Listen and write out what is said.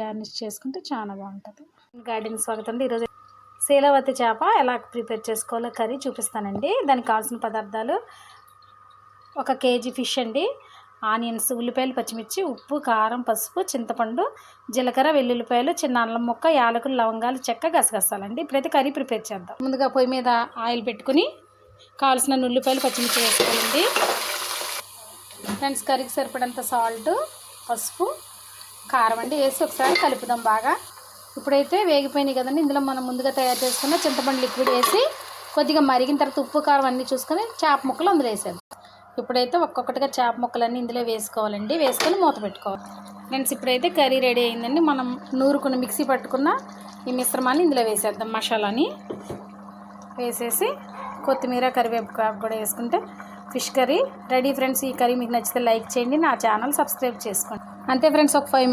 Garnish చేసుకుంటే చాలా బాగుంటుంది. గార్డెన్ స్వాగతం. అండి ఈరోజు శీలవతి చేప ఎలా ప్రిపేర్ చేసుకోవాలో కర్రీ చూపిస్తానండి. దానికి కావాల్సిన పదార్థాలు ఒక కేజీ ఫిష్ అండి ఆనియన్స్ ఉల్లిపాయలు పచ్చిమిర్చి ఉప్పు కారం పసుపు చింతపండు జీలకర్ర వెల్లుల్లిపాయలు చిన్న అల్లం ముక్క యాలకులు లవంగాలు చెక్క గసగసాలండి. ఇప్పుడైతే కర్రీ ప్రిపేర్ చేద్దాం. ముందుగా పొయ్యి మీద ఆయిల్ పెట్టుకుని కావాల్సిన ఉల్లిపాయలు పచ్చిమిర్చి వేసుకోవాలండి. ఫ్రెండ్స్ కర్రీకి సరిపడంత సాల్ట్ పసుపు కారం అండి వేసి ఒకసారి కలుపుదాం బాగా. ఇప్పుడైతే వేగిపోయినాయి కదండి. ఇందులో మనం ముందుగా తయారు చేసుకున్న చింతపండు లిక్విడ్ వేసి కొద్దిగా మరిగిన తర్వాత ఉప్పు కారం అన్నీ చూసుకొని చేప ముక్కలు అందులో వేసేద్దాం. ఇప్పుడైతే ఒక్కొక్కటిగా చేప ముక్కలన్నీ ఇందులో వేసుకోవాలండి. వేసుకొని మూత పెట్టుకోవాలి. ఫ్రెండ్స్ ఇప్పుడైతే కర్రీ రెడీ అయిందండి. మనం నూరుకున్న మిక్సీ పట్టుకున్న ఈ మిశ్రమాన్ని ఇందులో వేసేద్దాం మసాలాని. వేసేసి కొత్తిమీర కరివేపాకు కూడా వేసుకుంటే ఫిష్ కర్రీ రెడీ. ఫ్రెండ్స్ ఈ కర్రీ మీకు నచ్చితే లైక్ చేయండి. నా ఛానల్ సబ్స్క్రైబ్ చేసుకోండి. అంతే ఫ్రెండ్స్ ఒక ఫైవ్